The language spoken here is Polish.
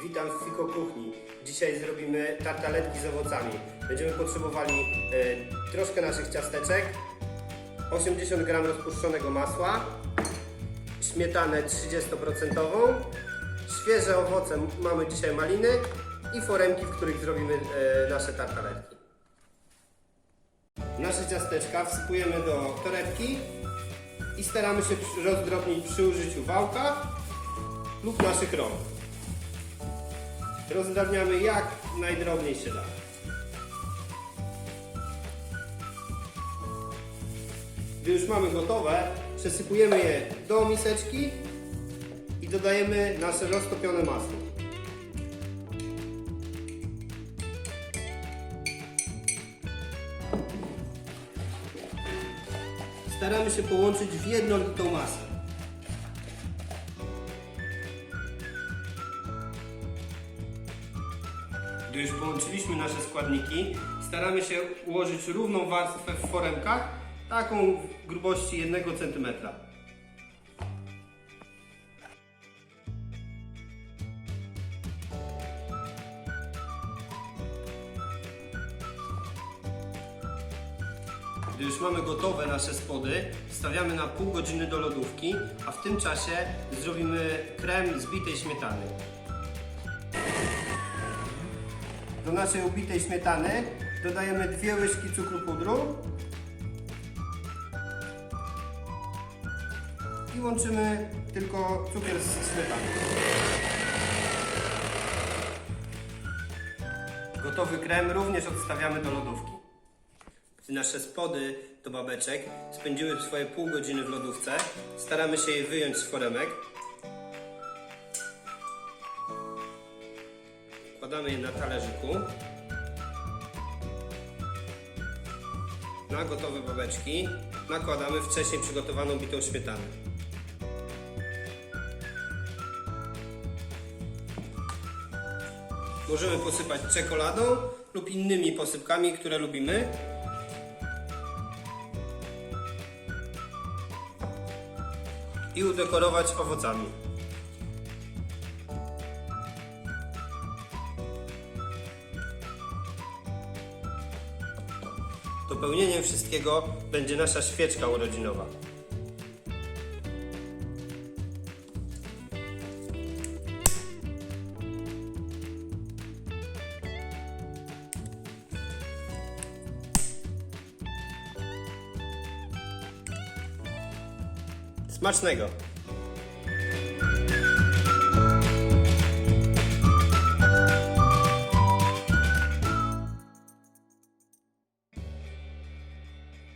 Słówko Kuchni. Dzisiaj zrobimy tartaletki z owocami. Będziemy potrzebowali e, troszkę naszych ciasteczek, 80 g rozpuszczonego masła, śmietanę 30%, świeże owoce, mamy dzisiaj maliny i foremki, w których zrobimy e, nasze tartaletki. Nasze ciasteczka wsypujemy do torebki i staramy się rozdrobnić przy użyciu wałka lub naszych rąk. Rozdrabniamy jak najdrobniej się da. Gdy już mamy gotowe, przesypujemy je do miseczki i dodajemy nasze roztopione masło. Staramy się połączyć w jednolitą masę. Gdy już połączyliśmy nasze składniki, staramy się ułożyć równą warstwę w foremkach, taką w grubości 1 cm. Gdy już mamy gotowe nasze spody, wstawiamy na pół godziny do lodówki, a w tym czasie zrobimy krem z bitej śmietany. Do naszej ubitej śmietany dodajemy dwie łyżki cukru pudru i łączymy tylko cukier z śmietaną. Gotowy krem również odstawiamy do lodówki. Nasze spody do babeczek spędziły swoje pół godziny w lodówce, staramy się je wyjąć z foremek. Kładamy je na talerzyku. Na gotowe babeczki nakładamy wcześniej przygotowaną bitą śmietanę. Możemy posypać czekoladą lub innymi posypkami, które lubimy. I udekorować owocami. Dopełnieniem wszystkiego będzie nasza świeczka urodzinowa. Smacznego!